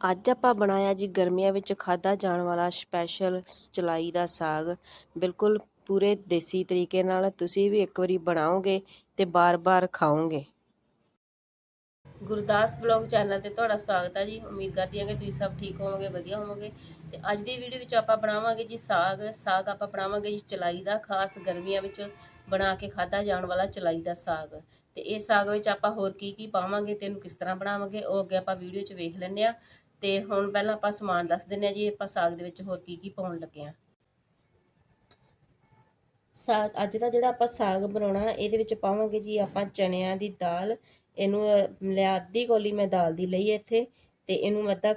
ਅੱਜ ਆਪਾਂ ਬਣਾਇਆ ਜੀ ਗਰਮੀਆਂ ਵਿੱਚ ਖਾਧਾ ਜਾਣ ਵਾਲਾ ਸਪੈਸ਼ਲ ਚਲਾਈ ਦਾ ਸਾਗ। ਬਿਲਕੁਲ ਪੂਰੇ ਦੇਸੀ ਤਰੀਕੇ ਨਾਲ ਤੁਸੀਂ ਵੀ ਇੱਕ ਵਾਰੀ ਬਣਾਓਗੇ ਤੇ ਬਾਰ-ਬਾਰ ਖਾਓਗੇ। ਗੁਰਦਾਸ ਬਲੌਗ ਚੈਨਲ ਤੇ ਤੁਹਾਡਾ ਸਵਾਗਤ ਹੈ ਜੀ। ਉਮੀਦ ਕਰਦੀ ਹਾਂ ਕਿ ਤੁਸੀਂ ਸਭ ਠੀਕ ਹੋਵੋਗੇ, ਵਧੀਆ ਹੋਵੋਗੇ। ਤੇ ਅੱਜ ਦੀ ਵੀਡੀਓ ਵਿੱਚ ਆਪਾਂ ਬਣਾਵਾਂਗੇ ਜੀ ਸਾਗ। ਸਾਗ ਆਪਾਂ ਬਣਾਵਾਂਗੇ ਜੀ ਚਲਾਈ ਦਾ, ਖਾਸ ਗਰਮੀਆਂ ਵਿੱਚ ਬਣਾ ਕੇ ਖਾਧਾ ਜਾਣ ਵਾਲਾ ਚਲਾਈ ਦਾ ਸਾਗ। ਤੇ ਇਹ ਸਾਗ ਵਿੱਚ ਆਪਾਂ ਹੋਰ ਕੀ ਕੀ ਪਾਵਾਂਗੇ ਤੇ ਇਹਨੂੰ ਕਿਸ ਤਰ੍ਹਾਂ ਬਣਾਵਾਂਗੇ, ਉਹ ਅੱਗੇ ਆਪਾਂ ਵੀਡੀਓ 'ਚ ਵੇਖ ਲੈਂਦੇ ਆ ਤੇ ਹੁਣ ਪਹਿਲਾਂ ਆਪਾਂ ਸਮਾਨ ਦੱਸ ਦਿੰਨੇ ਆ ਜੀ, ਆਪਾਂ ਸਾਗ ਦੇ ਵਿੱਚ ਹੋਰ ਕੀ ਕੀ ਪਾਉਣ ਲੱਗੇ ਆ ਸਾਗ, ਅੱਜ ਦਾ ਜਿਹੜਾ ਆਪਾਂ ਸਾਗ ਬਣਾਉਣਾ, ਇਹਦੇ ਵਿੱਚ ਪਾਵਾਂਗੇ ਜੀ ਆਪਾਂ ਚਣਿਆਂ ਦੀ ਦਾਲ, ਇਹਨੂੰ ਲਿਆ, ਅੱਧੀ ਕੋਲੀ ਮੈਂ ਦਾਲ ਦੀ ਲਈ ਇੱਥੇ, ਤੇ ਇਹਨੂੰ ਅੱਧਾ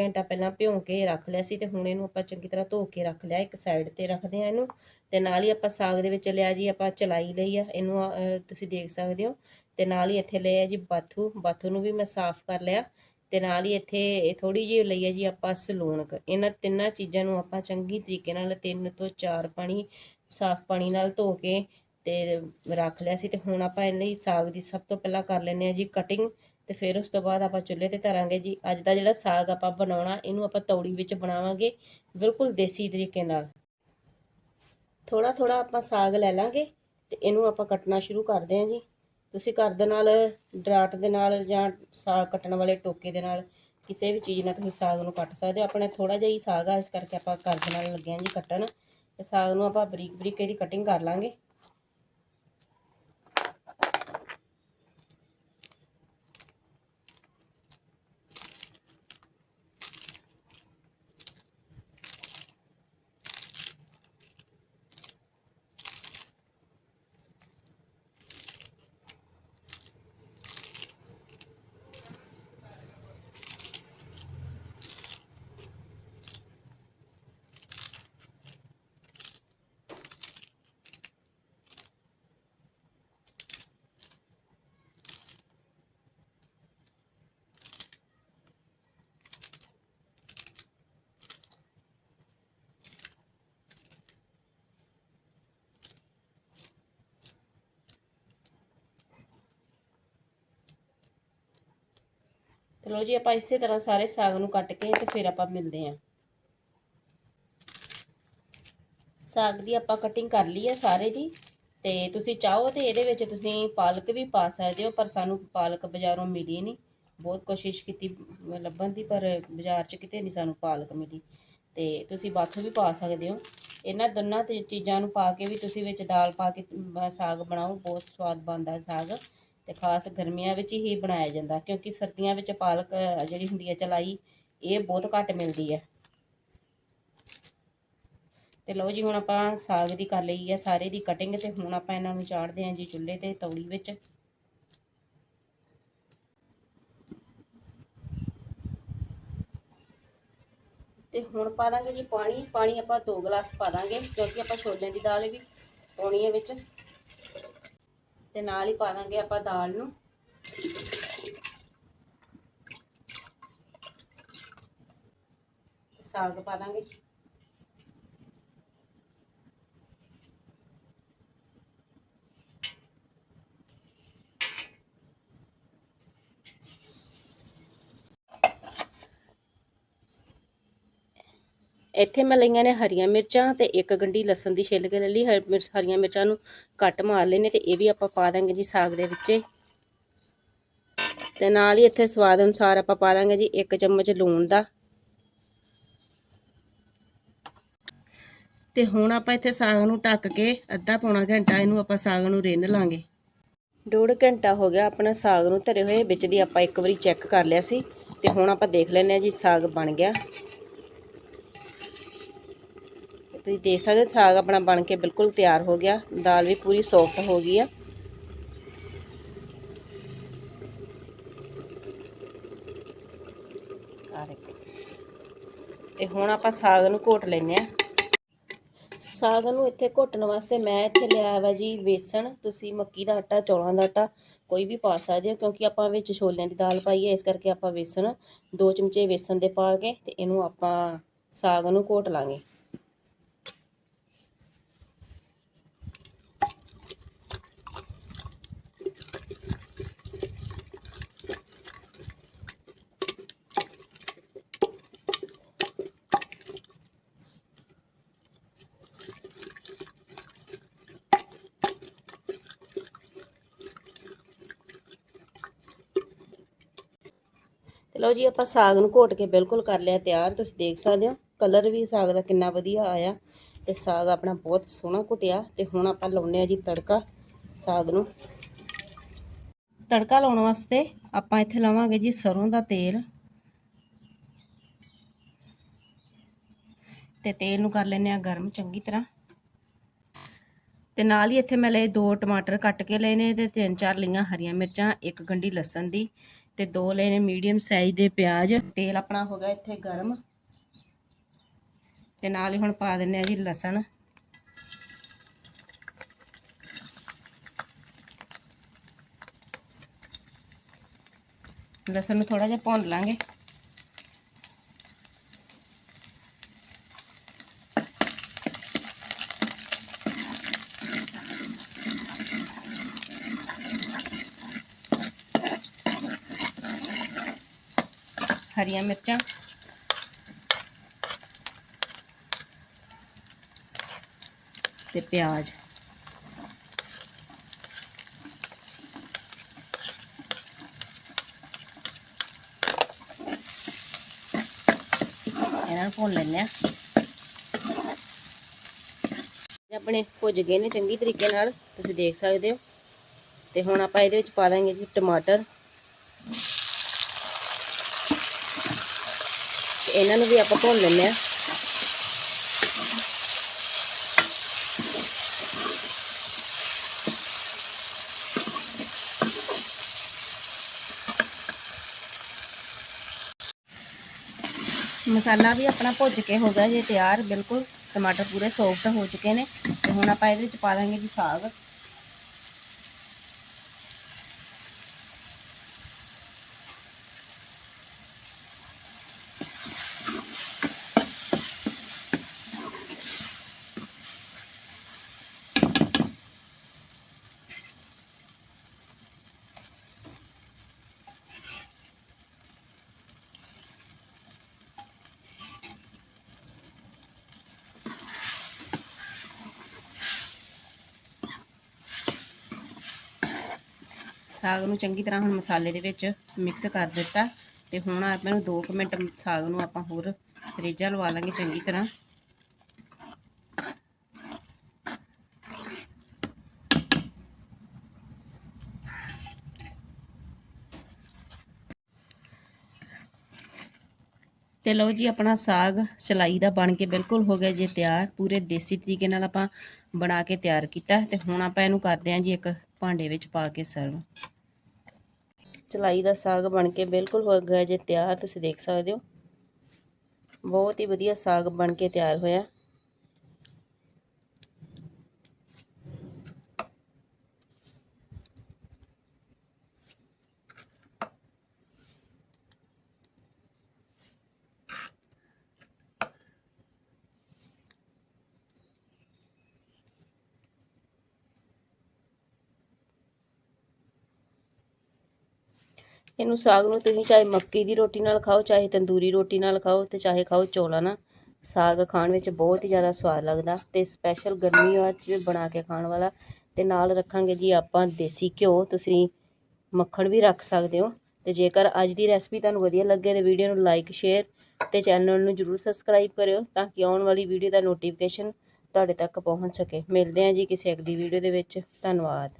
ਘੰਟਾ ਪਹਿਲਾਂ ਭਿਉਂ ਕੇ ਰੱਖ ਲਿਆ ਸੀ, ਤੇ ਹੁਣ ਇਹਨੂੰ ਆਪਾਂ ਚੰਗੀ ਤਰ੍ਹਾਂ ਧੋ ਕੇ ਰੱਖ ਲਿਆ, ਇੱਕ ਸਾਈਡ ਤੇ ਰੱਖਦੇ ਆ ਇਹਨੂੰ, ਤੇ ਨਾਲ ਹੀ ਆਪਾਂ ਸਾਗ ਦੇ ਵਿੱਚ ਲਿਆ ਜੀ, ਆਪਾਂ ਚਲਾਈ ਲਈ ਆ, ਇਹਨੂੰ ਤੁਸੀਂ ਦੇਖ ਸਕਦੇ ਹੋ, ਤੇ ਨਾਲ ਹੀ ਇੱਥੇ ਲਿਆ ਜੀ ਬਾਥੂ ਬਾਥੂ ਨੂੰ ਵੀ ਮੈਂ ਸਾਫ਼ ਕਰ ਲਿਆ ਤੇ ਨਾਲ ਹੀ ਇੱਥੇ ਥੋੜੀ ਜਿਹੀ ਲਈ ਹੈ ਜੀ ਆਪਾਂ ਸਲੂਣਕ ਇਹਨਾਂ ਤਿੰਨਾਂ ਚੀਜ਼ਾਂ ਨੂੰ ਆਪਾਂ ਚੰਗੀ ਤਰੀਕੇ ਨਾਲ ਤਿੰਨ ਤੋਂ ਚਾਰ ਪਾਣੀ, ਸਾਫ਼ ਪਾਣੀ ਨਾਲ ਧੋ ਕੇ ਤੇ ਰੱਖ ਲਿਆ ਸੀ ਤੇ ਹੁਣ ਆਪਾਂ ਇਹਨਾਂ ਲਈ ਸਾਗ ਦੀ ਸਭ ਤੋਂ ਪਹਿਲਾਂ ਕਰ ਲੈਂਦੇ ਆ ਜੀ ਕਟਿੰਗ ਤੇ ਫਿਰ ਉਸ ਤੋਂ ਬਾਅਦ ਆਪਾਂ ਚੁੱਲ੍ਹੇ ਤੇ ਧਰਾਂਗੇ ਜੀ। ਅੱਜ ਦਾ ਜਿਹੜਾ ਸਾਗ ਆਪਾਂ ਬਣਾਉਣਾ, ਇਹਨੂੰ ਆਪਾਂ ਤੌੜੀ ਵਿੱਚ ਬਣਾਵਾਂਗੇ ਬਿਲਕੁਲ ਦੇਸੀ ਤਰੀਕੇ ਨਾਲ। ਥੋੜਾ ਥੋੜਾ ਆਪਾਂ ਸਾਗ ਲੈ ਲਾਂਗੇ ਤੇ ਇਹਨੂੰ ਆਪਾਂ ਕੱਟਣਾ ਸ਼ੁਰੂ ਕਰਦੇ ਹਾਂ ਜੀ। ਤੁਸੀਂ ਘਰ ਦੇ ਨਾਲ, ਡਰਾਟ ਦੇ ਨਾਲ ਜਾਂ ਸਾਗ ਕੱਟਣ ਵਾਲੇ ਟੋਕੇ ਦੇ ਨਾਲ ਕਿਸੇ ਵੀ ਚੀਜ਼ ਨਾਲ ਤੁਸੀਂ ਸਾਗ ਨੂੰ ਕੱਟ ਸਕਦੇ ਹੋ। ਆਪਣੇ ਥੋੜਾ ਜਿਹਾ ਹੀ ਸਾਗ ਆ, ਇਸ ਕਰਕੇ ਆਪਾਂ ਘਰ ਦੇ ਨਾਲ ਲੱਗੇ ਹਾਂ ਜੀ ਕੱਟਣ। ਤੇ ਸਾਗ ਨੂੰ ਆਪਾਂ ਬਰੀਕ ਬਰੀਕ ਇਹਦੀ ਕਟਿੰਗ ਕਰ ਲਾਂਗੇ। ਤੇ ਜੀ, ਆਪਾਂ ਇਸੇ ਤਰ੍ਹਾਂ ਸਾਰੇ ਸਾਗ ਨੂੰ ਕੱਟ ਕੇ ਤੇ ਫਿਰ ਆਪਾਂ ਮਿਲਦੇ ਆਂ ਸਾਗ ਦੀ ਆਪਾਂ ਕਟਿੰਗ ਕਰ ਲਈ ਹੈ ਸਾਰੇ ਦੀ ਤੇ ਤੁਸੀਂ ਚਾਹੋ ਤੇ ਇਹਦੇ ਵਿੱਚ ਤੁਸੀਂ ਪਾਲਕ ਵੀ ਪਾ ਸਕਦੇ ਹੋ, ਪਰ ਸਾਨੂੰ ਪਾਲਕ ਬਾਜ਼ਾਰੋਂ ਮਿਲੀ ਨਹੀਂ। ਬਹੁਤ ਕੋਸ਼ਿਸ਼ ਕੀਤੀ, ਲੱਭਣ ਦੀ, ਪਰ ਬਾਜ਼ਾਰ 'ਚ ਕਿਤੇ ਨਹੀਂ ਸਾਨੂੰ ਪਾਲਕ ਮਿਲੀ। ਤੇ ਤੁਸੀਂ ਬਾਥੂ ਵੀ ਪਾ ਸਕਦੇ ਹੋ। ਇਹਨਾਂ ਦੋਨਾਂ ਤੇ ਚੀਜ਼ਾਂ ਨੂੰ ਪਾ ਕੇ ਵੀ ਤੁਸੀਂ ਵਿੱਚ ਦਾਲ ਪਾ ਕੇ ਸਾਗ ਬਣਾਓ, ਬਹੁਤ ਸਵਾਦ ਬਣਦਾ ਸਾਗ। ਤੇ ਖਾਸ ਗਰਮੀਆਂ ਵਿੱਚ ਹੀ ਬਣਾਇਆ ਜਾਂਦਾ, ਕਿਉਂਕਿ ਸਰਦੀਆਂ ਵਿੱਚ ਪਾਲਕ ਜਿਹੜੀ ਹੁੰਦੀ ਹੈ ਚਲਾਈ, ਇਹ ਬਹੁਤ ਘੱਟ ਮਿਲਦੀ ਹੈ। ਤੇ ਲਓ ਜੀ, ਹੁਣ ਆਪਾਂ ਸਾਗ ਦੀ ਕਰ ਲਈ ਹੈ, ਸਾਰੇ ਦੀ ਕਟਿੰਗ ਤੇ ਹੁਣ ਆਪਾਂ ਇਹਨਾਂ ਨੂੰ ਚਾੜਦੇ ਹਾਂ ਜੀ ਚੁੱਲ੍ਹੇ ਤੇ ਤੌੜੀ ਵਿੱਚ। ਤੇ ਹੁਣ ਪਾ ਦਾਂਗੇ ਜੀ ਪਾਣੀ ਪਾਣੀ ਆਪਾਂ 2 ਗਲਾਸ ਪਾ ਦਾਂਗੇ, ਕਿਉਂਕਿ ਆਪਾਂ ਛੋਲਿਆਂ ਦੀ ਦਾਲ ਵੀ ਪਾਉਣੀ ਹੈ ਵਿੱਚ। ਤੇ ਨਾਲ ਹੀ ਪਾ ਦਾਂਗੇ ਆਪਾਂ ਦਾਲ ਨੂੰ। ਸਾਗ ਪਾ ਦਾਂਗੇ। ਇੱਥੇ ਮੈਂ ਲਈਆਂ ਨੇ ਹਰੀਆਂ ਮਿਰਚਾਂ ਤੇ ਇੱਕ ਗੰਢੀ ਲਸਣ ਦੀ ਛਿੱਲ ਕੇ ਲੈ ਲਈ ਹਰੀਆਂ ਮਿਰਚਾਂ ਨੂੰ ਕੱਟ ਮਾਰ ਲੈਨੇ ਤੇ ਇਹ ਵੀ ਆਪਾਂ ਪਾ ਦਾਂਗੇ ਜੀ ਸਾਗ ਦੇ ਵਿੱਚ। ਤੇ ਨਾਲ ਹੀ ਇੱਥੇ ਸਵਾਦ ਅਨੁਸਾਰ ਆਪਾਂ ਪਾ ਦਾਂਗੇ ਜੀ ਇੱਕ ਚਮਚ ਲੂਣ ਦਾ। ਤੇ ਹੁਣ ਆਪਾਂ ਇੱਥੇ ਸਾਗ ਨੂੰ ਢੱਕ ਕੇ ਅੱਧਾ ਪੌਣਾ ਘੰਟਾ ਇਹਨੂੰ ਆਪਾਂ ਸਾਗ ਨੂੰ ਰਿੰਨ ਲਾਂਗੇ। ਡੂਢ ਘੰਟਾ ਹੋ ਗਿਆ ਆਪਣਾ ਸਾਗ ਨੂੰ ਧਰੇ ਹੋਏ, ਵਿੱਚ ਦੀ ਆਪਾਂ ਇੱਕ ਵਾਰੀ ਚੈੱਕ ਕਰ ਲਿਆ ਸੀ। ਤੇ ਹੁਣ ਆਪਾਂ ਦੇਖ ਲੈਨੇ ਆ ਜੀ ਸਾਗ ਬਣ ਗਿਆ। ਤੁਸੀਂ ਦੇਖ ਸਕਦੇ ਹੋ, ਸਾਗ ਆਪਣਾ ਬਣ ਕੇ ਬਿਲਕੁਲ ਤਿਆਰ ਹੋ ਗਿਆ, ਦਾਲ ਵੀ ਪੂਰੀ ਸੌਫਟ ਹੋ ਗਈ ਆ। ਆ ਦੇਖੋ। ਤੇ ਹੁਣ ਆਪਾਂ ਸਾਗ ਨੂੰ ਘੋਟ ਲੈਨੇ ਆ ਸਾਗ ਨੂੰ ਇੱਥੇ ਘੋਟਣ ਵਾਸਤੇ ਮੈਂ ਇੱਥੇ ਲਿਆ ਵਾ ਜੀ ਵੇਸਣ ਤੁਸੀਂ ਮੱਕੀ ਦਾ ਆਟਾ, ਚੌਲਾਂ ਦਾ ਆਟਾ, ਕੋਈ ਵੀ ਪਾ ਸਕਦੇ ਹੋ, ਕਿਉਂਕਿ ਆਪਾਂ ਵਿੱਚ ਛੋਲਿਆਂ ਦੀ ਦਾਲ ਪਾਈ ਹੈ, ਇਸ ਕਰਕੇ ਆਪਾਂ ਵੇਸਣ ਦੋ ਚਮਚੇ ਵੇਸਣ ਦੇ ਪਾ ਕੇ ਤੇ ਇਹਨੂੰ ਆਪਾਂ ਸਾਗ ਨੂੰ ਘੋਟ ਲਾਂਗੇ। ਲਓ ਜੀ, ਆਪਾਂ ਸਾਗ ਨੂੰ ਘੋਟ ਕੇ ਬਿਲਕੁਲ ਕਰ ਲਿਆ, ਤਿਆਰ। ਤੁਸੀਂ ਦੇਖ ਸਕਦੇ ਹੋ, ਕਲਰ ਵੀ ਸਾਗ ਦਾ ਕਿੰਨਾ ਵਧੀਆ ਆਇਆ। ਤੇ ਸਾਗ ਆਪਣਾ ਬਹੁਤ ਸੋਹਣਾ ਘੁਟਿਆ, ਤੇ ਹੁਣ ਆਪਾਂ ਲਾਉਨੇ ਆ ਜੀ ਤੜਕਾ ਸਾਗ ਨੂੰ। ਤੜਕਾ ਲਾਉਣ ਵਾਸਤੇ ਆਪਾਂ ਇੱਥੇ ਲਾਵਾਂਗੇ ਜੀ ਸਰੋਂ ਦਾ ਤੇਲ। ਤੇ ਤੇਲ ਨੂੰ ਕਰ ਲੈਨੇ ਆ ਗਰਮ, ਚੰਗੀ ਤਰ੍ਹਾਂ। ਤੇ ਨਾਲ ਹੀ ਇੱਥੇ ਮੈਂ ਲਏ ਦੋ ਟਮਾਟਰ ਕੱਟ ਕੇ ਲਏ ਨੇ, ਤੇ ਤਿੰਨ ਚਾਰ ਲਈਆਂ ਹਰੀਆਂ ਮਿਰਚਾਂ, ਇੱਕ ਗੰਢੀ ਲਸਣ ਦੀ। ਤੇ ਦੋ ਲਏ ਨੇ ਮੀਡੀਅਮ ਸਾਈਜ਼ ਦੇ ਪਿਆਜ਼। ਤੇਲ ਆਪਣਾ ਹੋ ਗਿਆ ਇੱਥੇ ਗਰਮ। ਤੇ ਨਾਲ ਹੀ ਹੁਣ ਪਾ ਦਿੰਨੇ ਆ ਜੀ ਲਸਣ। ਲਸਣ ਨੂੰ ਥੋੜਾ ਜਿਹਾ ਭੁੰਨ ਲਾਂਗੇ। ਹਰੀਆਂ ਮਿਰਚਾਂ। ਤੇ ਪਿਆਜ਼। ਇਹਨਾਂ ਨੂੰ ਭੁੰਨ ਲੈਂਦੇ ਆ ਆਪਣੇ ਭੁੱਜ ਗਏ ਨੇ ਚੰਗੀ ਤਰੀਕੇ ਨਾਲ, ਤੁਸੀਂ ਦੇਖ ਸਕਦੇ ਹੋ। ਤੇ ਹੁਣ ਆਪਾਂ ਇਹਦੇ ਵਿੱਚ ਪਾ ਦਾਂਗੇ ਜੀ ਟਮਾਟਰ। ਇਹਨਾਂ ਨੂੰ ਵੀ ਆਪਾਂ ਭੁੰਨ ਲੈਂਦੇ ਆ ਮਸਾਲਾ ਵੀ ਆਪਣਾ ਭੁੱਜ ਕੇ ਹੋ ਗਿਆ ਜੇ ਤਿਆਰ, ਬਿਲਕੁਲ ਟਮਾਟਰ ਪੂਰੇ ਸੌਫਟ ਹੋ ਚੁੱਕੇ ਨੇ। ਤੇ ਹੁਣ ਆਪਾਂ ਇਹਦੇ ਵਿੱਚ ਪਾ ਦਾਂਗੇ ਜੀ ਸਾਗ। ਸਾਗ ਨੂੰ ਚੰਗੀ ਤਰ੍ਹਾਂ ਹੁਣ ਮਸਾਲੇ ਦੇ ਵਿੱਚ ਮਿਕਸ ਕਰ ਦਿੱਤਾ ਤੇ ਹੁਣ ਆਪਾਂ ਨੂੰ 2 ਮਿੰਟ ਸਾਗ ਨੂੰ ਆਪਾਂ ਹੋਰ ਰੇਜਾ ਲਵਾ ਲਾਂਗੇ ਚੰਗੀ ਤਰ੍ਹਾਂ। ਤੇ ਲਓ ਜੀ, ਆਪਣਾ ਸਾਗ ਚਲਾਈ ਦਾ ਬਣ ਕੇ ਬਿਲਕੁਲ ਹੋ ਗਿਆ ਜੇ ਤਿਆਰ। ਪੂਰੇ ਦੇਸੀ ਤਰੀਕੇ ਨਾਲ ਆਪਾਂ ਬਣਾ ਕੇ ਤਿਆਰ ਕੀਤਾ। ਤੇ ਹੁਣ ਆਪਾਂ ਇਹਨੂੰ ਕਰਦੇ ਹਾਂ ਜੀ ਇੱਕ ਭਾਂਡੇ ਵਿੱਚ ਪਾ ਕੇ ਸਰਵ ਚਲਾਈ ਦਾ ਸਾਗ ਬਣ ਕੇ ਬਿਲਕੁਲ ਹੋ ਗਿਆ ਜੇ ਤਿਆਰ, ਤੁਸੀਂ ਦੇਖ ਸਕਦੇ ਹੋ। ਬਹੁਤ ਹੀ ਵਧੀਆ ਸਾਗ ਬਣ ਕੇ ਤਿਆਰ ਹੋਇਆ। ਇਹਨੂੰ ਸਾਗ ਨੂੰ ਤੁਸੀਂ ਚਾਹੇ ਮੱਕੀ ਦੀ ਰੋਟੀ ਨਾਲ ਖਾਓ, ਚਾਹੇ ਤੰਦੂਰੀ ਰੋਟੀ ਨਾਲ ਖਾਓ ਤੇ ਚਾਹੇ ਖਾਓ ਚੌਲਾਂ ਨਾਲ। ਸਾਗ ਖਾਣ ਵਿੱਚ ਬਹੁਤ ਹੀ ਜ਼ਿਆਦਾ ਸਵਾਦ ਲੱਗਦਾ ਤੇ ਸਪੈਸ਼ਲ ਗਰਮੀ ਵਿੱਚ ਬਣਾ ਕੇ ਖਾਣ ਵਾਲਾ। ਤੇ ਨਾਲ ਰੱਖਾਂਗੇ ਜੀ ਆਪਾਂ ਦੇਸੀ ਘਿਓ, ਤੁਸੀਂ ਮੱਖਣ ਵੀ ਰੱਖ ਸਕਦੇ ਹੋ। ਤੇ ਜੇਕਰ ਅੱਜ ਦੀ ਰੈਸਪੀ ਤੁਹਾਨੂੰ ਵਧੀਆ ਲੱਗੇ ਤੇ ਵੀਡੀਓ ਨੂੰ ਲਾਈਕ ਸ਼ੇਅਰ ਤੇ ਚੈਨਲ ਨੂੰ ਜਰੂਰ ਸਬਸਕ੍ਰਾਈਬ ਕਰਿਓ ਤਾਂ ਕਿ ਆਉਣ ਵਾਲੀ ਵੀਡੀਓ ਦਾ ਨੋਟੀਫਿਕੇਸ਼ਨ ਤੁਹਾਡੇ ਤੱਕ ਪਹੁੰਚ ਸਕੇ। ਮਿਲਦੇ ਹਾਂ ਜੀ ਕਿਸੇ ਅਗਲੀ ਵੀਡੀਓ ਦੇ ਵਿੱਚ। ਧੰਨਵਾਦ।